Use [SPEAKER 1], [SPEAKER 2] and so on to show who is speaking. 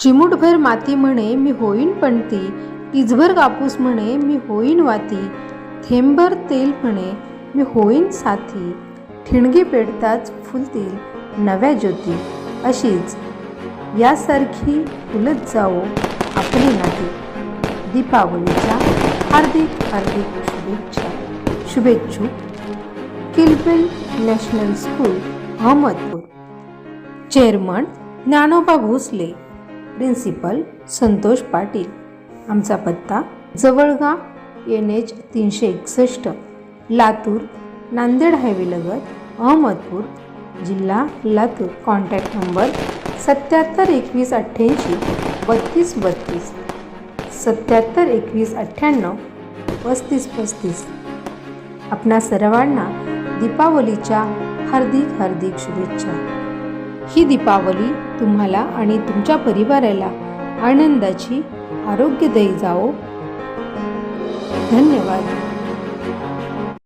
[SPEAKER 1] चिमूटभर माती म्हणे मी होईन पणती. टिचभर कापूस म्हणे मी होईन वाती. थेंबर तेल म्हणे मी होईन साथी. ठिणगी पेटताच फुलतील नव्या ज्योती अशीच यासारखी फुलत जाओ आपली नाती. दीपावलीच्या हार्दिक हार्दिक शुभेच्छा. शुभेच्छुक Kilbil national school Ahmadpur. Chairman Dnyanoba Bhosale. Principal Santosh Patil. आमचा पत्ता जवळगाव एन एच तीनशे एकसष्ट लातूर नांदेड हायवेलगत अहमदपूर जिल्हा लातूर. कॉन्टॅक्ट नंबर सत्याहत्तर एकवीस अठ्ठ्याऐंशी बत्तीस बत्तीस सत्याहत्तर एकवीस अठ्ठ्याण्णव पस्तीस पस्तीस. आपणा सर्वांना दीपावलीच्या हार्दिक हार्दिक शुभेच्छा. ही दीपावली तुम्हाला आणि तुमच्या परिवाराला आनंदाची आरोग्यदायी जाओ धन्यवाद.